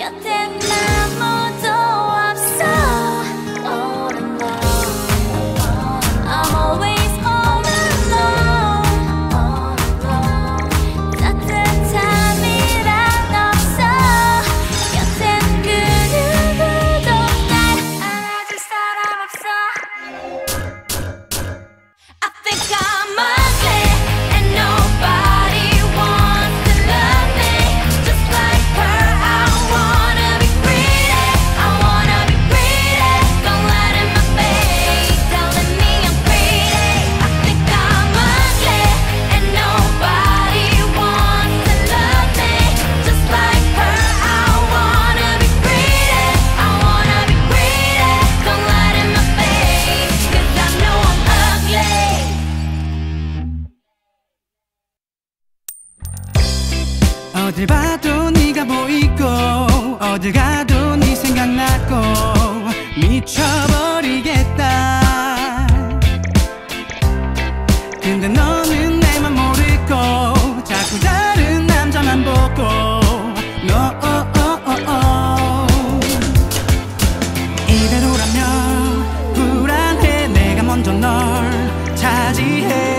yo te 어딜 봐도 네가 보이고 어딜 가도 네 생각나고 미쳐버리겠다. 근데 너는 내만 모르고 자꾸 다른 남자만 보고 너 어, 어, 어, 이대로라면 불안해. 내가 먼저 널 차지해.